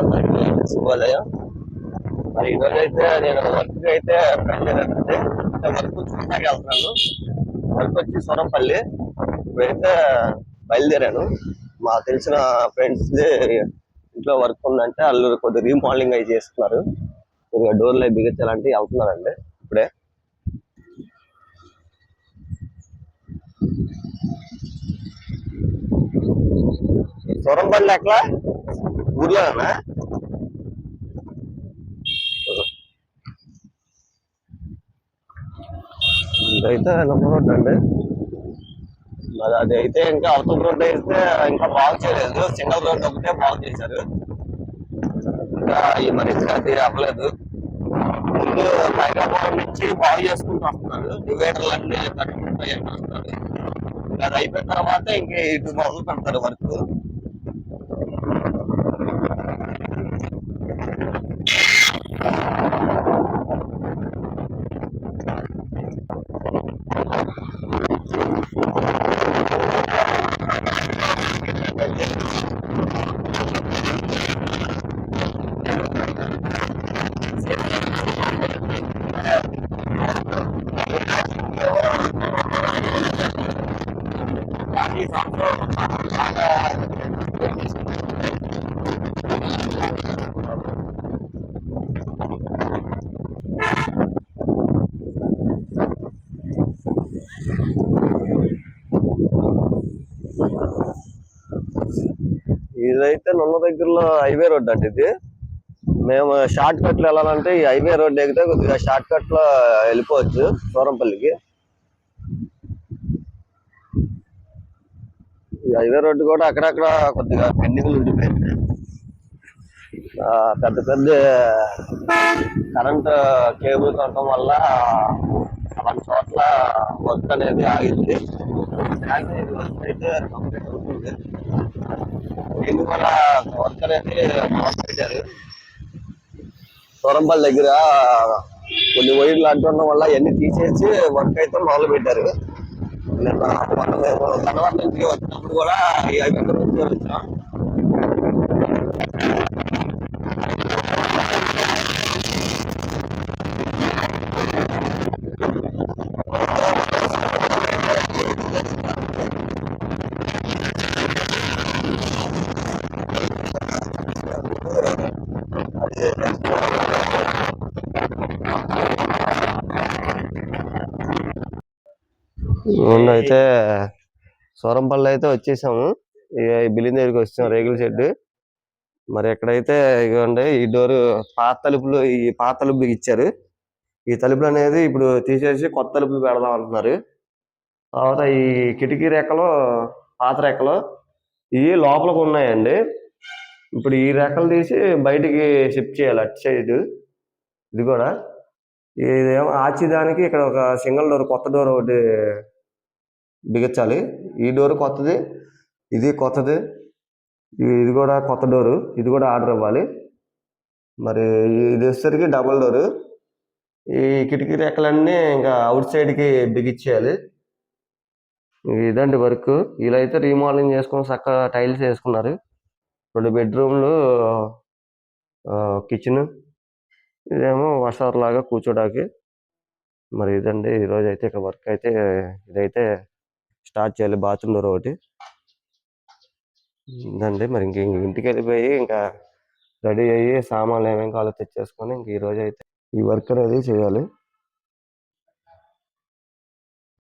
అందరికీ శుభోదయం మరి ఈరోజు అయితే నేను వర్క్ అయితే అంటే వర్క్ చూడటానికి వెళ్తున్నాను. వర్క్ వచ్చి సొరంపల్లి. ఇప్పుడైతే బయలుదేరాను. మాకు తెలిసిన ఫ్రెండ్స్ ఇంట్లో వర్క్ ఉందంటే వాళ్ళు కొద్దిగా రీమోడలింగ్ అయి చేస్తున్నారు. కొద్దిగా డోర్లు అవి బిగించాలంటే వెళ్తున్నారండి ఇప్పుడే. సొరంపల్లి ఎక్కడ ఊర్లోనా? ఇదైతే నెంబర్ రోడ్ అండి. మరి అది అయితే ఇంకా అవతల రోడ్ అయితే ఇంకా బాగు చేయలేదు. సింగల్ రోడ్ ఒకటే బాగు చేశారు. ఇంకా ఈ మరి అది అవ్వలేదు ముందు హైదరాబాద్ నుంచి బాగు చేసుకుంటూ వస్తున్నారు. డివైడర్లు అన్ని కట్టుకుంటాయి అని వస్తారు ఇంకా అది అయిపోయిన తర్వాత ఇంక ఇటు మొదలు పెడతారు వర్క్. ఇదైతే నున్న దగ్గరలో హైవే రోడ్ అండి ఇది. మేము షార్ట్ కట్లో వెళ్ళాలంటే ఈ హైవే రోడ్ ఎక్కితే కొద్దిగా షార్ట్ కట్లో వెళ్ళిపోవచ్చు సూరంపల్లికి హైవే రోడ్డు కూడా అక్కడక్కడ కొద్దిగా పెండింగ్లు ఉండిపోయింది ఆ, పెద్ద పెద్ద కరెంట్ కేబుల్ ఉండటం వల్ల అలాంటి చోట్ల వర్క్ అనేది ఆగింది. అయితే కంప్లీట్ అవుతుంది. దీని వల్ల వర్క్ అనేది పెట్టారు సూరంపల్లి దగ్గర కొన్ని వైర్లు అంటుండడం వల్ల ఇవన్నీ తీసేసి వర్క్ అయితే మొదలు పెట్టారు నిన్న మొన్న మేము తర్వాత నుంచి వచ్చినప్పుడు కూడా ఈ ఐదు నుంచి వచ్చాం ముందు అయితే సూరంపల్లి అయితే వచ్చేసాము. ఈ బిల్లింగ్ దగ్గరికి వచ్చాం రేగుల షెడ్ మరి ఎక్కడైతే ఇదిగోండి ఈ డోరు పాత తలుపులు ఈ పాత తలుపులు ఇచ్చారు. ఈ తలుపులు అనేది ఇప్పుడు తీసేసి కొత్త తలుపులు పెడదాం అంటున్నారు. తర్వాత ఈ కిటికీ రెక్కలు పాత రెక్కలు ఇవి లోపలికి ఉన్నాయండి. ఇప్పుడు ఈ రెక్కలు తీసి బయటికి షిఫ్ట్ చేయాలి అటు సైడ్. ఇది కూడా. ఇదేమో ఆచి దానికి ఇక్కడ ఒక సింగిల్ డోర్ కొత్త డోర్ ఒకటి బిగించాలి. ఈ డోర్ కొత్తది ఇది కొత్తది ఇది కూడా కొత్త డోరు ఇది కూడా ఆర్డర్ ఇవ్వాలి. మరి ఇది వచ్చేసరికి డబల్ డోరు. ఈ కిటికీ రెక్కలన్నీ ఇంకా అవుట్ సైడ్కి బిగించేయాలి. ఇదండి వర్క్. ఇలా అయితే రీమోడలింగ్ చేసుకొని చక్కగా టైల్స్ వేసుకున్నారు. రెండు బెడ్రూమ్లు కిచెన్ ఇదేమో వసార్ లాగా కూర్చోడానికి. మరి ఇదండి ఈరోజు అయితే ఇక్కడ వర్క్ అయితే ఇదైతే స్టార్ట్ చేయాలి బాత్రూమ్ డోర్ ఒకటి. ఇదండి మరి ఇంక ఇంక ఇంటికి వెళ్ళిపోయి ఇంకా రెడీ అయ్యి సామాన్లు ఏమేమి కావాలో తెచ్చేసుకొని ఇంక ఈ రోజు అయితే ఈ వర్క్ అనేది చేయాలి.